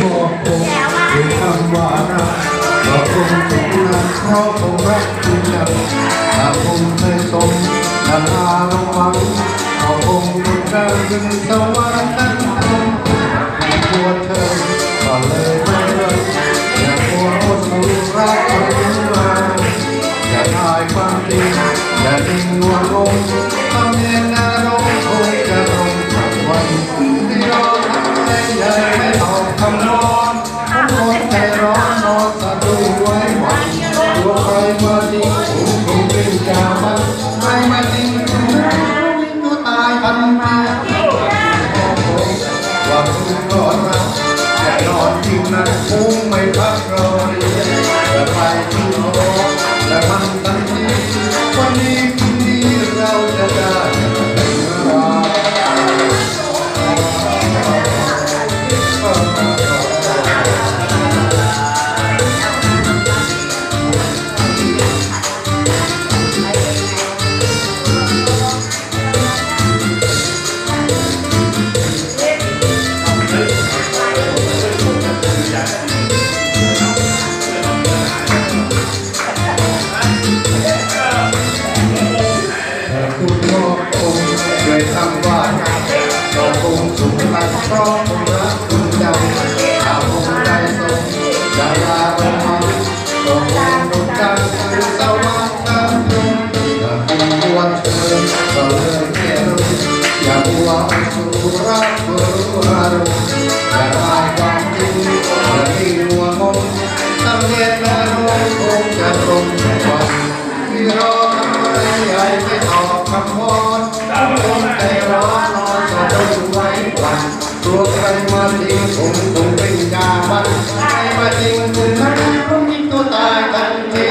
บอกผมด้วยคำว่ารักบอกผมาเพราะผมรักคุณจังถ้าผมไม่สมถ้าลาระวังก็คงกดดันขึ้นสวรรค์ ทายคว เกเพราะผมรักคุณจังถ้าผมได้สมจะลาลงมาก็คงดนดังคือสวรรค์น้ำลมถ้าคุณกวนเชิญก็เลยแค่รู้อย่าบัวสุรักเบอร์อารมณ์อย่าทายความจริงอย่าทิ้งหัวงงทำเย็นอารมณ์คงจะตรงวันที่รอทำอะไรใหญ่ไม่ตอบคำพรทุกคนใจร้อนนอนสะดุ้งไว้วัน ตัวใครมาทิ้งผมคงเป็นยามันใครมาทิ้งคุณนั้นผมยิงตัวตายกันที